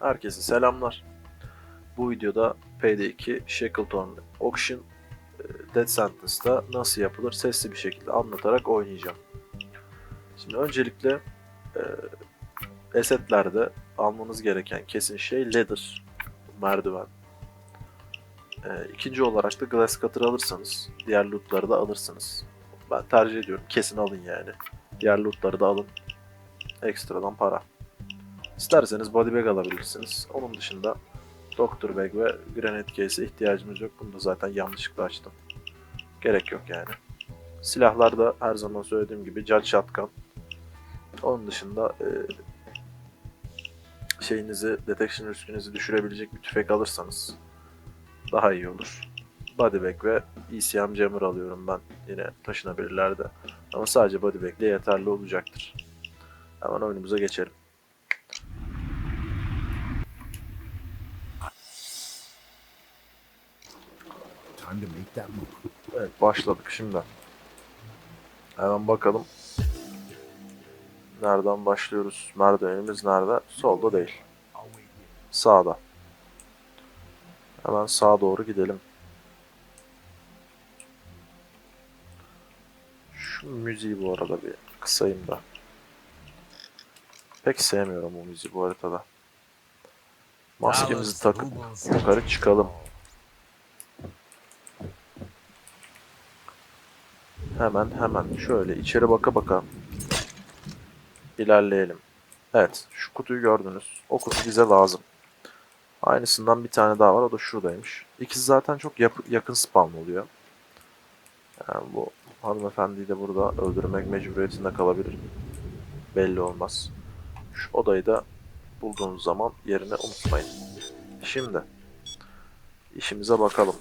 Herkese selamlar. Bu videoda PD2 Shackleton Auction e, Death Sentence'da nasıl yapılır sesli bir şekilde anlatarak oynayacağım. Şimdi öncelikle e, esetlerde almanız gereken kesin şey ladder, merdiven. E, ikinci olarak da glass cutter alırsanız diğer lootları da alırsınız. Ben tercih ediyorum kesin alın yani. Diğer lootları da alın. Ekstradan para. İsterseniz body bag alabilirsiniz. Onun dışında Doctor Bag ve Granite Case'e ihtiyacımız yok. Bunu da zaten yanlışlıkla açtım. Gerek yok yani. Silahlar da her zaman söylediğim gibi Judge Shotgun. Onun dışında e, şeyinizi, detection riskinizi düşürebilecek bir tüfek alırsanız daha iyi olur. Body bag ve ECM jammer alıyorum ben yine taşınabilirlerde. Ama sadece body bag ile yeterli olacaktır. Hemen oyunumuza geçelim. Time to make that move. Evet başladık şimdi. Hemen bakalım. Nereden başlıyoruz? Merdivenimiz nerede? Solda değil. Sağda. Hemen sağa doğru gidelim. Şu müziği bu arada bir kısayım da. Pek sevmiyorum bu müziği bu haritada. Maskemizi takıp yukarı çıkalım. Hemen hemen şöyle içeri baka baka ilerleyelim. Evet şu kutuyu gördünüz. O kutu bize lazım. Aynısından bir tane daha var o da şuradaymış. İkisi zaten çok yakın spawn oluyor. Yani bu hanımefendiyi de burada öldürmek mecburiyetinde kalabilir. Belli olmaz. Şu odayı da bulduğunuz zaman yerine unutmayın. Şimdi işimize bakalım.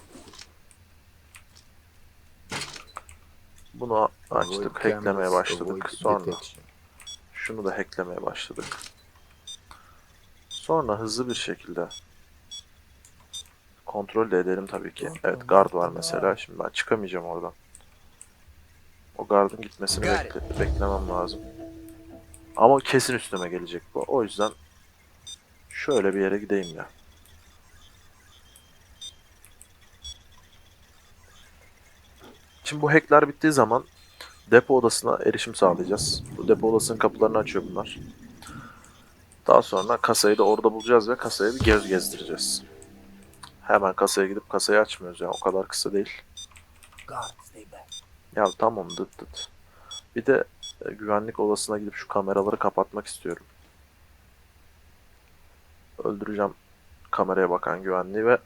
Bunu açtık, hacklemeye başladık. Sonra şunu da hacklemeye başladık. Sonra hızlı bir şekilde kontrol de edelim tabii ki. Evet guard var mesela. Şimdi ben çıkamayacağım oradan. O guardın gitmesini bekle beklemem lazım. Ama kesin üstüme gelecek bu. O yüzden şöyle bir yere gideyim ya. Şimdi bu hackler bittiği zaman depo odasına erişim sağlayacağız. Bu depo odasının kapılarını açıyor bunlar. Daha sonra kasayı da orada bulacağız ve kasaya bir göz gezdireceğiz. Hemen kasaya gidip kasayı açmıyoruz ya. O kadar kısa değil. Ya tamam dıt dıt. Bir de e, güvenlik odasına gidip şu kameraları kapatmak istiyorum. Öldüreceğim kameraya bakan güvenliği ve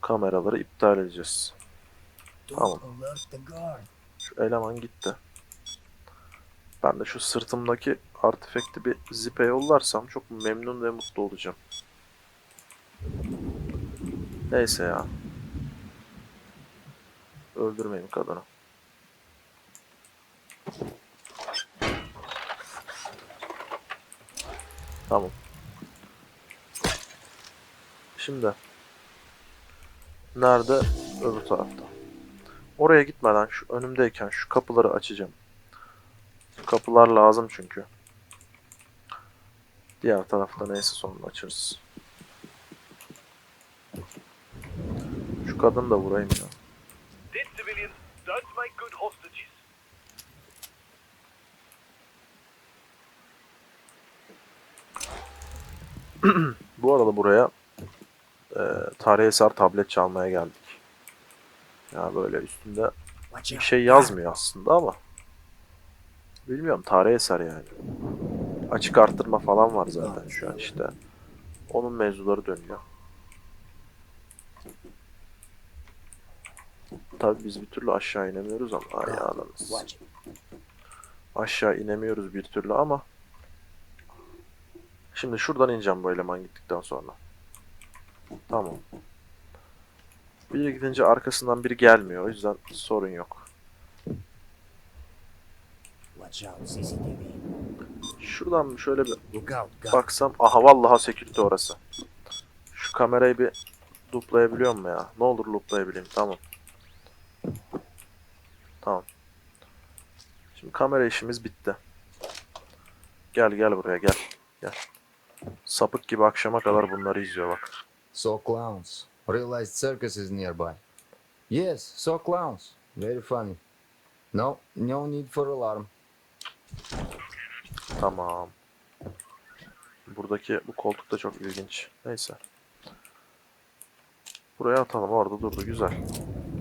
kameraları iptal edeceğiz. Tamam. Şu eleman gitti. Ben de şu sırtımdaki artifekti bir zipe yollarsam çok memnun ve mutlu olacağım. Neyse ya. Öldürmeyin kadını. Tamam. Şimdi nerede? Öbür tarafta. Oraya gitmeden şu önümdeyken şu kapıları açacağım. Kapılar lazım çünkü. Diğer tarafta neyse sonra açarız. Şu kadını da vurayım ya. Bu arada buraya e, tarihi eser tablet çalmaya geldik. Ya böyle üstünde bir şey yazmıyor aslında ama. Bilmiyorum tarihi eser yani. Açık arttırma falan var zaten şu an işte. Onun mevzuları dönüyor. Tabi biz bir türlü aşağı inemiyoruz ama ay. Aşağı inemiyoruz bir türlü ama Şimdi şuradan ineceğim bu eleman gittikten sonra. Tamam. Biri gidince arkasından biri gelmiyor. O yüzden sorun yok. Şuradan şöyle bir baksam. Aha vallahi security orası. Şu kamerayı bir looplayabiliyor mu ya? Ne olur looplayabileyim. Tamam. Tamam. Şimdi kamera işimiz bitti. Gel gel buraya gel. Gel. Sapık gibi akşama kadar bunları izliyor bak. Saw clowns. Realized circus is nearby. Yes, saw clowns. Very funny. No, no need for alarm. Tamam. Buradaki bu koltuk da çok ilginç. Neyse. Buraya atalım. Orada durdu. Güzel.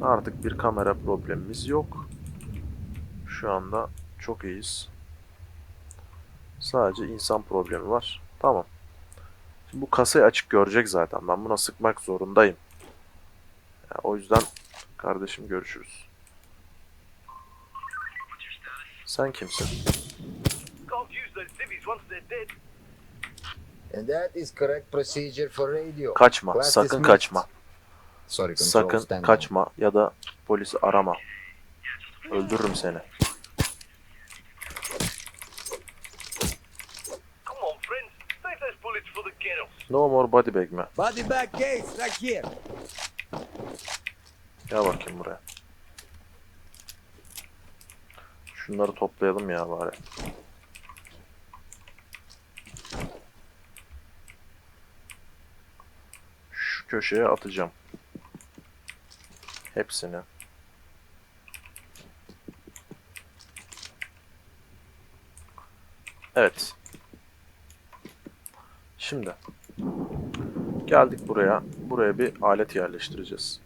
Artık bir kamera problemimiz yok. Şu anda çok iyiyiz. Sadece insan problemi var. Tamam. Şimdi bu kasayı açık görecek zaten. Ben buna sıkmak zorundayım. Ya, o yüzden kardeşim görüşürüz. Sen kimsin? And that is correct procedure for radio. Kaçma. Class Sakın kaçma. Sorry, control Sakın kaçma ya da polisi arama. Öldürürüm seni. No more body bag mi? Body bag case right here. Gel bakayım buraya. Şunları toplayalım ya bari. Şu köşeye atacağım. Hepsini. Evet. Şimdi geldik buraya. Buraya bir alet yerleştireceğiz.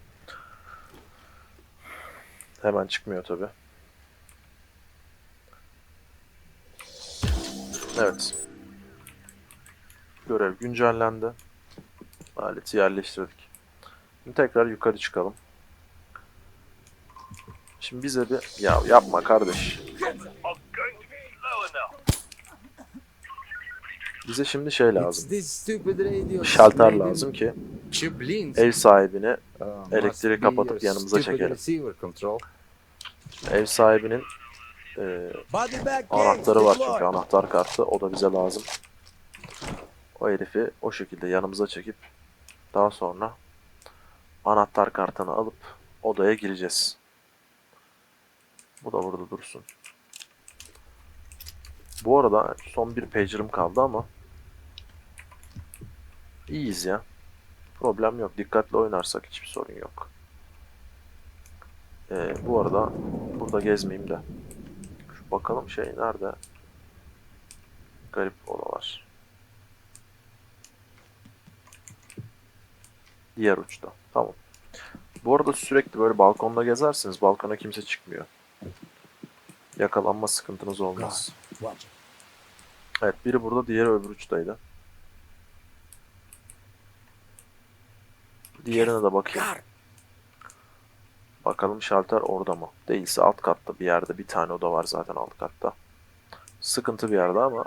Hemen çıkmıyor tabi. Evet. Görev güncellendi. Aleti yerleştirdik. Şimdi tekrar yukarı çıkalım. Şimdi bize bir... Ya yapma kardeş. Bize şimdi şey lazım. Şalter lazım ki ev sahibini, Uh, elektriği kapatıp yanımıza çekelim. ev sahibinin e. Anahtarı var çünkü anahtar kartı o da bize lazım. O herifi o şekilde yanımıza çekip daha sonra anahtar kartını alıp odaya gireceğiz. Bu da burada dursun. Bu arada son bir pager'ım kaldı ama iyiyiz ya. Problem yok. Dikkatli oynarsak hiçbir sorun yok. Ee, bu arada burada gezmeyeyim de. Şu bakalım şey nerede? Garip odalar. Diğer uçta. Tamam. Bu arada sürekli böyle balkonda gezersiniz. Balkona kimse çıkmıyor. Yakalanma sıkıntınız olmaz. Evet biri burada diğeri öbür uçtaydı. Diğerine de bakayım. Bakalım şalter orada mı? Değilse alt katta bir yerde bir tane oda var zaten alt katta. Sıkıntı bir yerde ama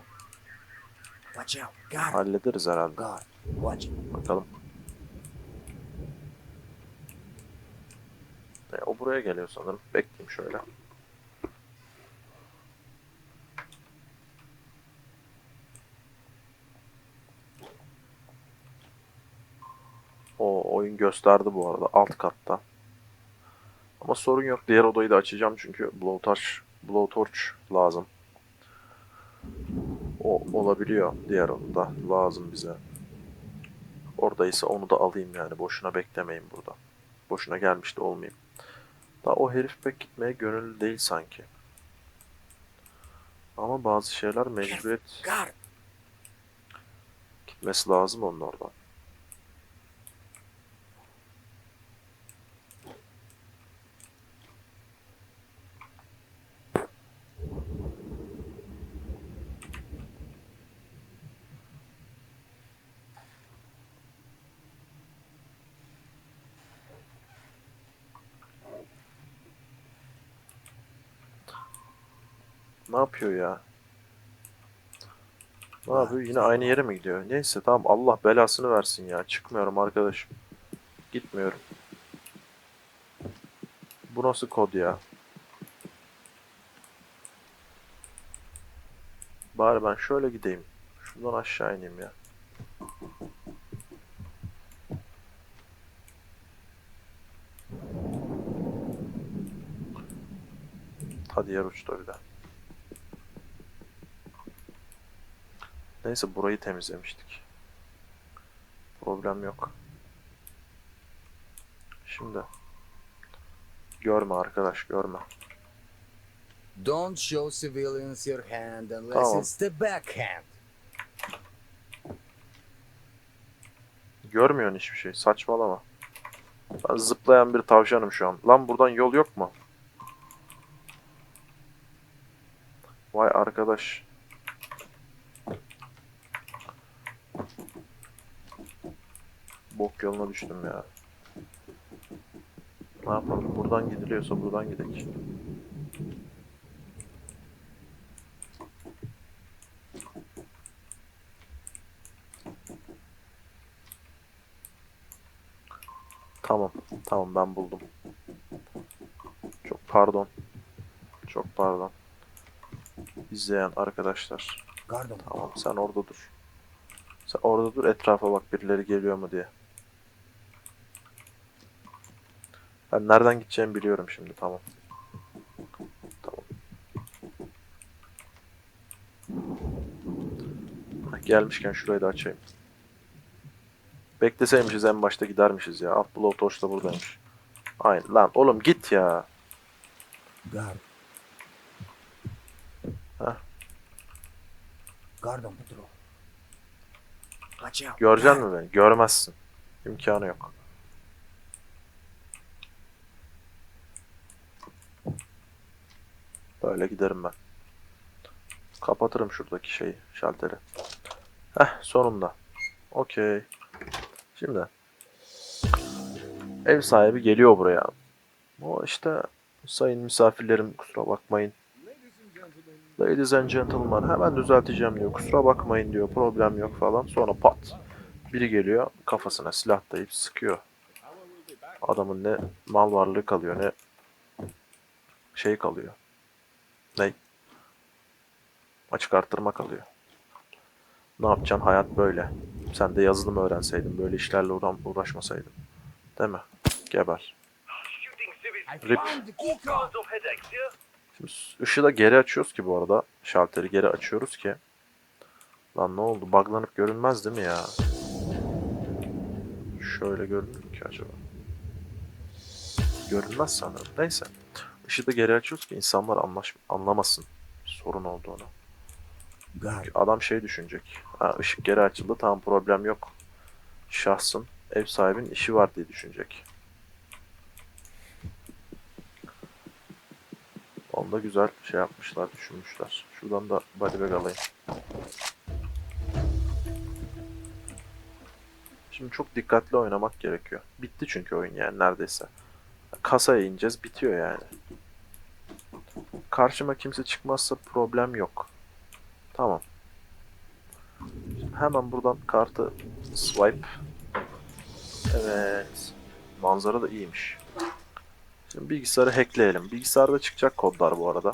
hallederiz herhalde. Bakalım. E, o buraya geliyor sanırım. Bekleyeyim şöyle. O oyun gösterdi bu arada alt katta. Ama sorun yok. Diğer odayı da açacağım çünkü blowtorch, blowtorch lazım. O olabiliyor diğer odada. Lazım bize. Oradaysa onu da alayım yani. Boşuna beklemeyin burada. Boşuna gelmiş de olmayayım. Daha o herif pek gitmeye gönüllü değil sanki. Ama bazı şeyler mecburiyet gitmesi lazım onun oradan. Ne yapıyor ya? Ne yapıyor? Yine aynı yere mi gidiyor? Neyse tamam Allah belasını versin ya. Çıkmıyorum arkadaşım. Gitmiyorum. Bu nasıl kod ya? Bari ben şöyle gideyim. Şuradan aşağı ineyim ya. Hadi yer uçta bir de. Neyse burayı temizlemiştik. Problem yok. Şimdi görme arkadaş görme. Don't show civilians your hand unless Tamam. it's the backhand. Görmüyorsun hiçbir şey. Saçmalama. Ben zıplayan bir tavşanım şu an. Lan buradan yol yok mu? Vay arkadaş. Bok yoluna düştüm ya. Ne yapalım? Buradan gidiliyorsa buradan gidelim. Tamam. Tamam ben buldum. Çok pardon. Çok pardon. İzleyen arkadaşlar. 'em. Tamam sen orada dur. Sen orada dur etrafa bak birileri geliyor mu diye. Ben nereden gideceğimi biliyorum şimdi tamam. Tamam. Heh, Gelmişken şurayı da açayım. Bekleseymişiz en başta gidermişiz ya. Alt blowtorch da buradaymış. Aynen lan oğlum git ya. Guard. Huh? Guard 'em, patrol. Göreceksin mi beni? Görmezsin. İmkanı yok. Böyle giderim ben. Kapatırım şuradaki şeyi, şalteri. Heh, sonunda. Okey. Şimdi. Ev sahibi geliyor buraya. O işte sayın misafirlerim kusura bakmayın. Ladies and gentlemen hemen düzelteceğim diyor. Kusura bakmayın diyor. Problem yok falan. Sonra pat. Biri geliyor kafasına silah dayayıp sıkıyor. Adamın ne mal varlığı kalıyor ne şey kalıyor. Ne? Açık arttırma kalıyor. Ne yapacaksın? Hayat böyle. Sen de yazılım öğrenseydin. Böyle işlerle uğra- uğraşmasaydın. Değil mi? Geber. Rip. Şimdi ışığı da geri açıyoruz ki bu arada. Şalteri geri açıyoruz ki. Lan ne oldu? Buglanıp görünmez değil mi ya? Şöyle görünür ki acaba? Görünmez sanırım. Neyse. Işığı da geri açıyoruz ki insanlar anlaş anlamasın sorun olduğunu. Guard. Adam şey düşünecek. Ha, ışık geri açıldı tamam problem yok. Şahsın ev sahibinin işi var diye düşünecek. Onda güzel şey yapmışlar, düşünmüşler. Şuradan da body bag alayım. Şimdi çok dikkatli oynamak gerekiyor. Bitti çünkü oyun yani neredeyse. Kasaya ineceğiz, bitiyor yani. Karşıma kimse çıkmazsa problem yok. Tamam. Şimdi hemen buradan kartı swipe. Evet. Manzara da iyiymiş. Şimdi bilgisayarı hackleyelim. Bilgisayarda çıkacak kodlar bu arada.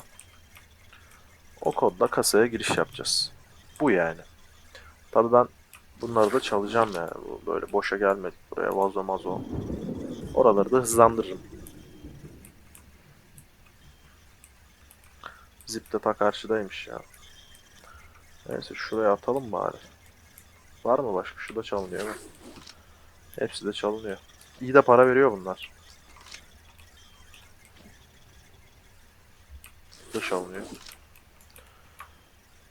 O kodla kasaya giriş yapacağız. Bu yani. Tabii ben bunları da çalacağım yani. Böyle boşa gelmedik buraya. Vazo mazo. Oraları da hızlandırırım. Zip de ta karşıdaymış ya. Neyse şuraya atalım bari. Var mı başka? Şu da çalınıyor mu? Hepsi de çalınıyor. İyi de para veriyor bunlar. Bu da çalınıyor.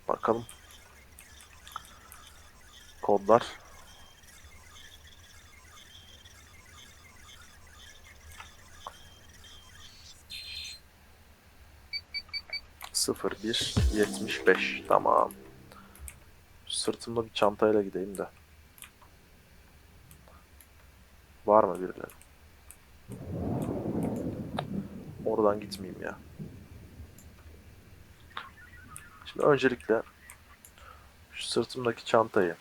Bakalım. Kodlar. Sıfır bir yetmiş beş. Tamam. Sırtımda bir çantayla gideyim de. Var mı birileri? Oradan gitmeyeyim ya. Şimdi öncelikle şu sırtımdaki çantayı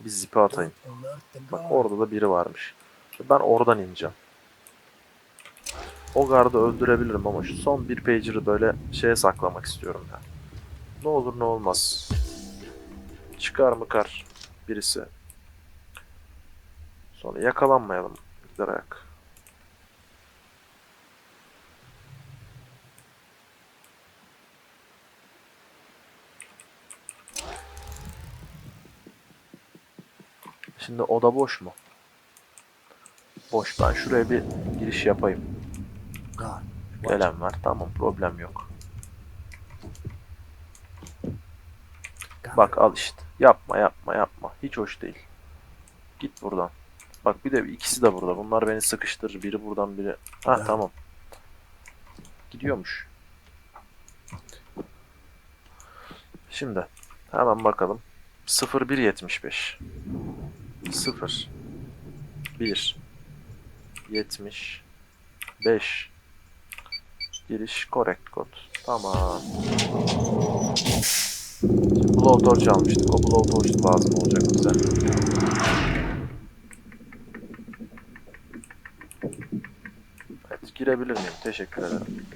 bir zipe atayım. Bak orada da biri varmış. Ben oradan ineceğim. O gardı öldürebilirim ama şu son bir pager'ı böyle şeye saklamak istiyorum ben. Ne olur ne olmaz. Çıkar mı kar birisi. Sonra yakalanmayalım. Bir ayak. Şimdi oda boş mu? Boş. Ben şuraya bir giriş yapayım. Gelen var. Tamam problem yok. Bak al işte. Yapma yapma yapma. Hiç hoş değil. Git buradan. Bak bir de ikisi de burada. Bunlar beni sıkıştırır. Biri buradan biri. Ha tamam. Gidiyormuş. Şimdi hemen bakalım. 0175 0 1 75 Giriş correct kod. Tamam. Şimdi blowtorch almıştık. O blowtorch lazım olacak bize. Evet, girebilir miyim? Teşekkür ederim.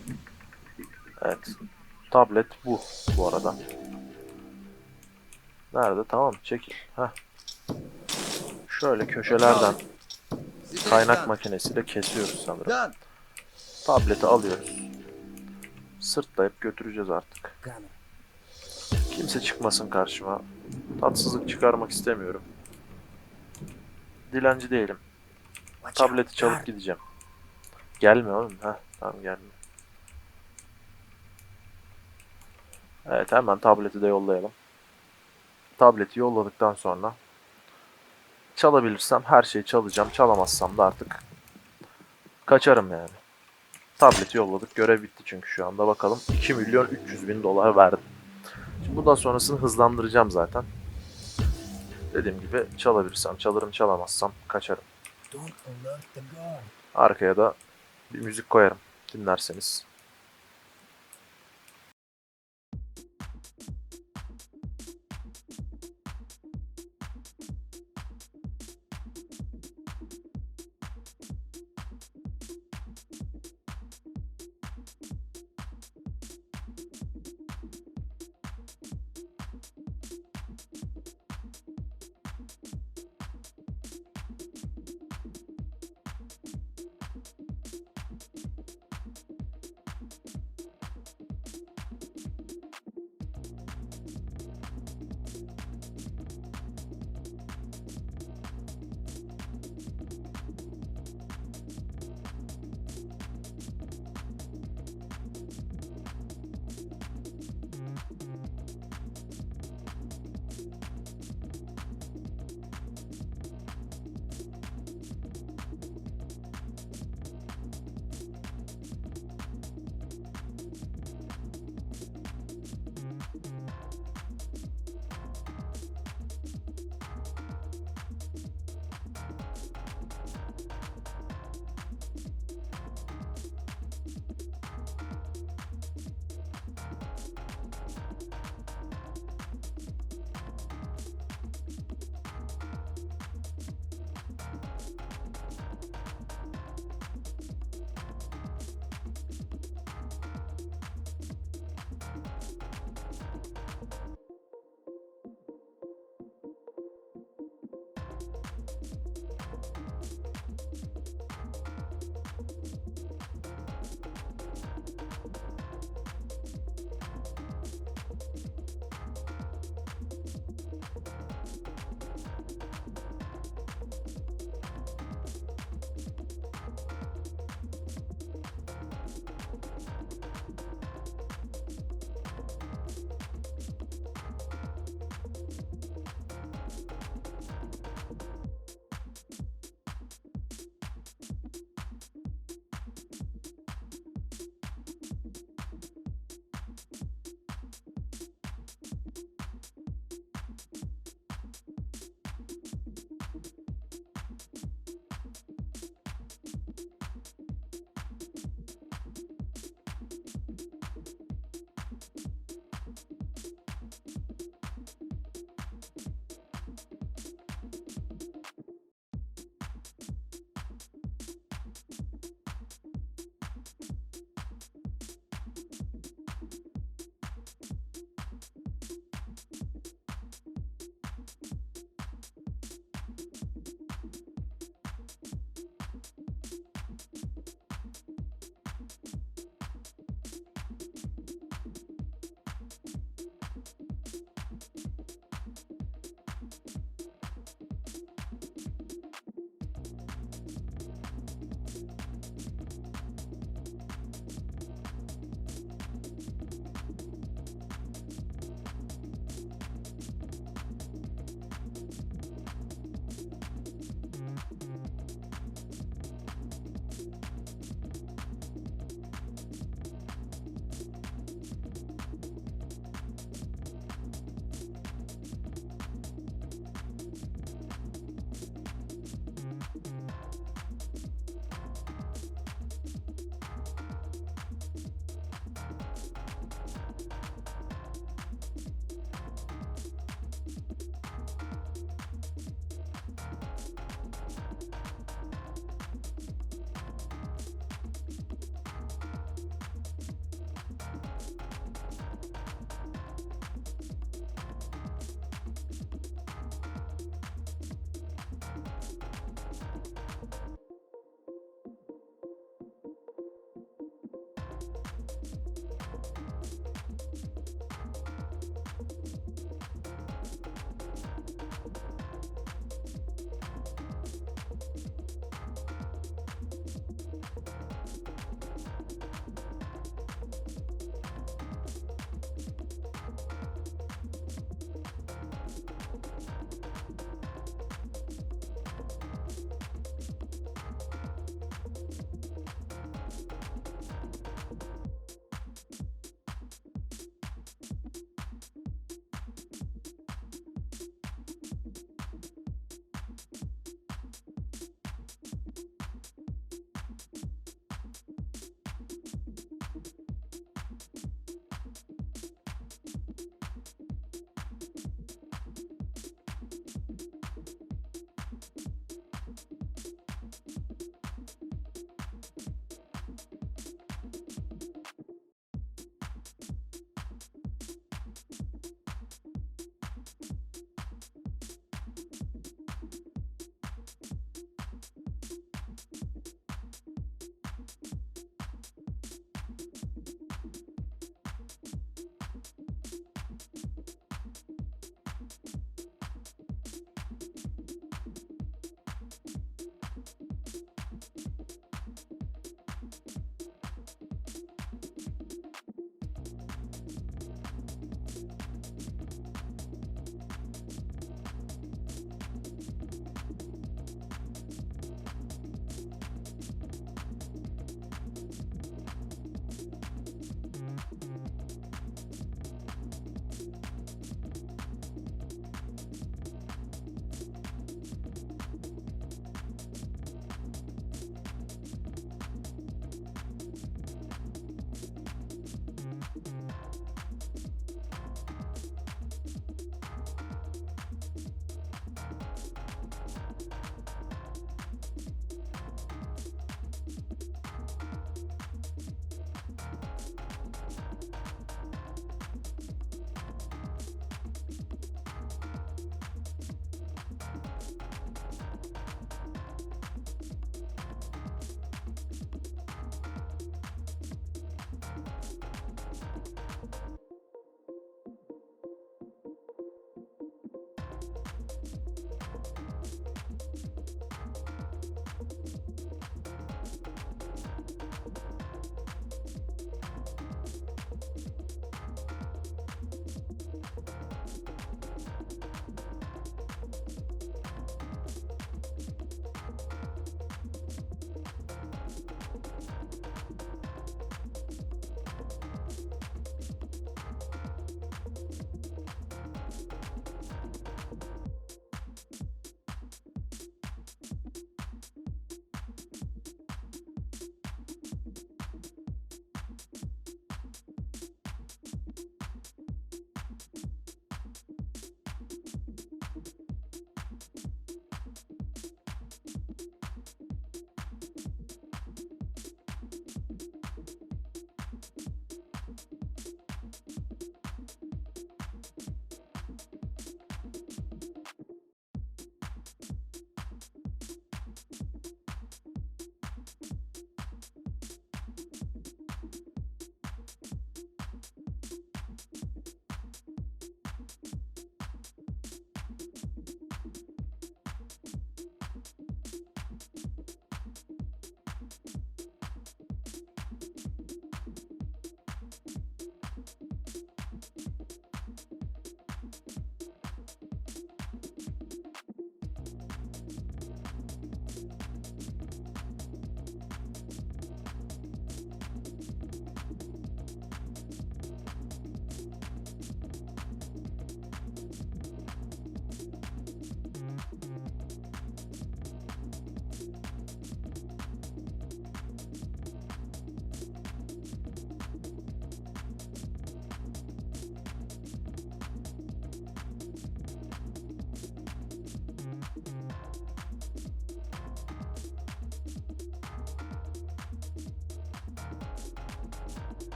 Evet. Tablet bu bu arada. Nerede? Tamam, çekil. Heh. Şöyle köşelerden kaynak makinesiyle kesiyoruz sanırım. Tableti alıyoruz. Sırtlayıp götüreceğiz artık. Kimse çıkmasın karşıma. Tatsızlık çıkarmak istemiyorum. Dilenci değilim. Tableti çalıp gideceğim. Gelme oğlum. Heh, tamam gelme. Evet hemen tableti de yollayalım. Tableti yolladıktan sonra çalabilirsem her şeyi çalacağım. Çalamazsam da artık kaçarım yani. Tableti yolladık. Görev bitti çünkü şu anda. Bakalım 2 milyon 300 bin dolar verdim. Şimdi bundan sonrasını hızlandıracağım zaten. Dediğim gibi çalabilirsem çalarım çalamazsam kaçarım. Arkaya da bir müzik koyarım dinlerseniz.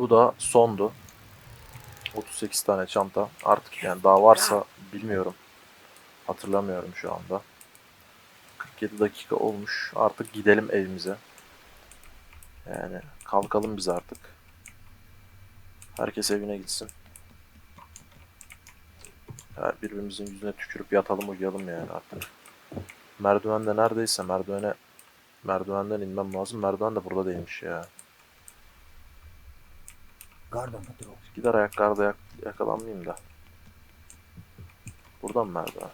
Bu da sondu. 38 tane çanta. Artık yani daha varsa bilmiyorum. Hatırlamıyorum şu anda. 47 dakika olmuş. Artık gidelim evimize. Yani kalkalım biz artık. Herkes evine gitsin. Ya birbirimizin yüzüne tükürüp yatalım uyuyalım yani artık. Merdiven de neredeyse merdivene merdivenden inmem lazım. Merdiven de burada değilmiş ya. Garda mıdır o? Gider ayaklarda yak yakalanmayayım da. Buradan merdiven.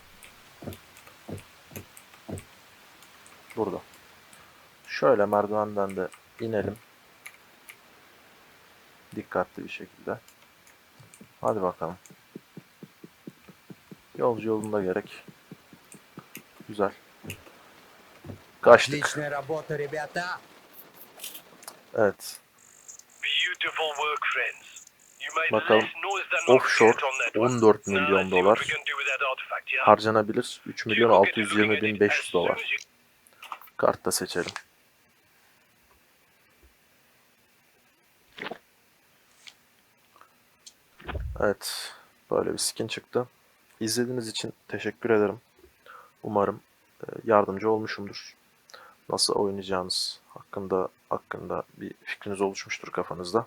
Burada. Şöyle merdivenden de inelim. Dikkatli bir şekilde. Hadi bakalım. Yolcu yolunda gerek. Güzel. Kaçtık. Evet. Bakalım. Offshore Kent on that one. 14 Now milyon dolar harcanabilir. 3 milyon You get to looking 620 at bin it 500 as soon dolar. as you Kart da seçelim. Evet. Böyle bir skin çıktı. İzlediğiniz için teşekkür ederim. Umarım e, yardımcı olmuşumdur. Nasıl oynayacağınız hakkında hakkında bir fikriniz oluşmuştur kafanızda.